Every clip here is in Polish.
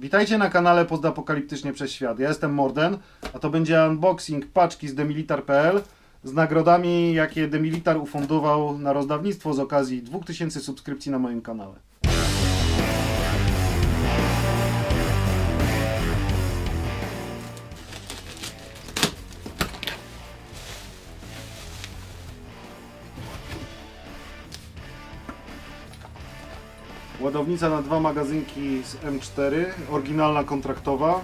Witajcie na kanale Postapokaliptycznie przez Świat. Ja jestem Morden, a to będzie unboxing paczki z demilitar.pl z nagrodami, jakie Demilitar ufundował na rozdawnictwo z okazji 2000 subskrypcji na moim kanale. Ładownica na dwa magazynki z M4, oryginalna kontraktowa.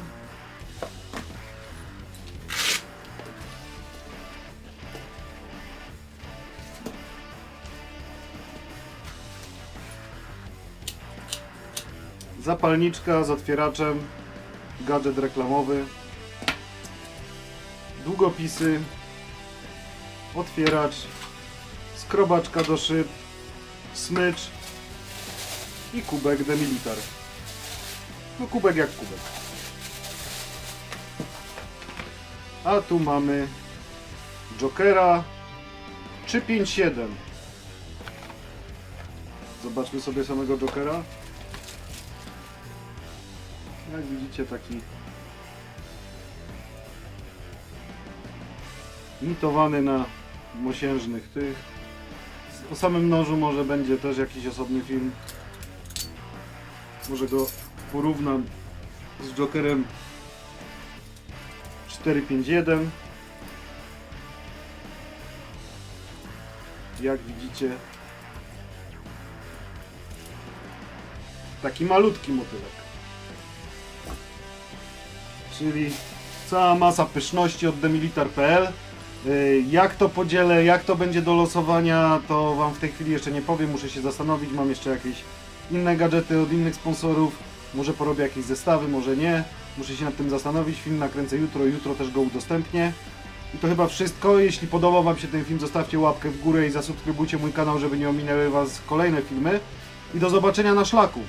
Zapalniczka z otwieraczem, gadżet reklamowy, długopisy, otwieracz, skrobaczka do szyb, smycz, i kubek demilitar. No kubek jak kubek. A tu mamy Jokera 357. Zobaczmy sobie samego Jokera. Jak widzicie taki mitowany na mosiężnych tych. O samym nożu może będzie też jakiś osobny film. Może go porównam z Jokerem 451. Jak widzicie, taki malutki motylek. Czyli cała masa pyszności od demilitar.pl. Y, Jak to podzielę, jak to będzie do losowania, to Wam w tej chwili jeszcze nie powiem, muszę się zastanowić, mam jeszcze jakieś inne gadżety od innych sponsorów. Może porobię jakieś zestawy, może nie. Muszę się nad tym zastanowić. Film nakręcę jutro, jutro też go udostępnię. I to chyba wszystko. Jeśli podobał Wam się ten film, zostawcie łapkę w górę i zasubskrybujcie mój kanał, żeby nie ominęły Was kolejne filmy. I do zobaczenia na szlaku.